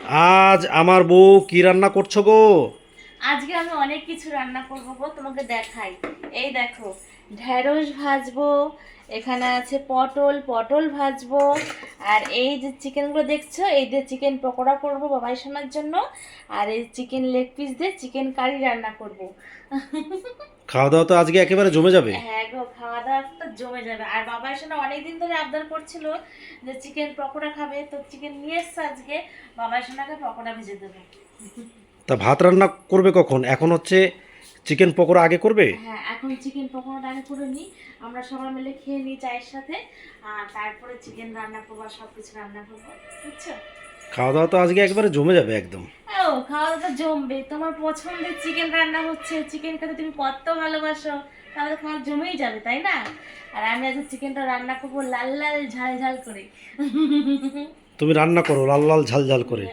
আজ আমার বউ কি রান্না করছ গো? আজকে আমি অনেক কিছু রান্না করব গো তোমাকে দেখাই। এই দেখো ঢেঁড়স ভাজবো এখানে আছে পটল পটল ভাজবো আর এই যে চিকেনগুলো দেখছ এই যে চিকেন পকোড়া করব বাবাই সোনার জন্য আর এই চিকেন লেগ পিস দিয়ে চিকেন কারি রান্না করব। খাওয়া দাওয়া তো আজকে একেবারে জমে যাবে। হ্যাঁ জমে যাবে। আর বাবাই সোনা অনেকদিন ধরে আবদার করছিল যে চিকেন পকোড়া খাবে। তো চিকেন নিয়ে এসছে আজকে। বাবাই সোনাকে পকোড়া ভেজে দেবো। তা ভাত রান্না করবে কখন? এখন হচ্ছে চিকেন পকোড়া আগে করবে? হ্যাঁ এখন চিকেন পকোড়াটা আগে করে নিই। আমরা সবাই মিলে খেয়ে নিই চায়ের সাথে। আর তারপরে চিকেন রান্না করব সব কিছু রান্না করব। বুঝছ? খাওয়া দাওয়া তো আজকে একেবারে জমে যাবে একদম। খাওয়া দাওয়া তো জমবে। তোমার পছন্দের চিকেন রান্না হচ্ছে চিকেন খেতে তুমি কত ভালোবাসো তাহলে তো খাওয়া জমেই যাবে তাই না? আর আমি আজকে চিকেনটা রান্না করব লাল লাল ঝাল ঝাল করে। তুমি রান্না করো লাল লাল ঝাল ঝাল করে।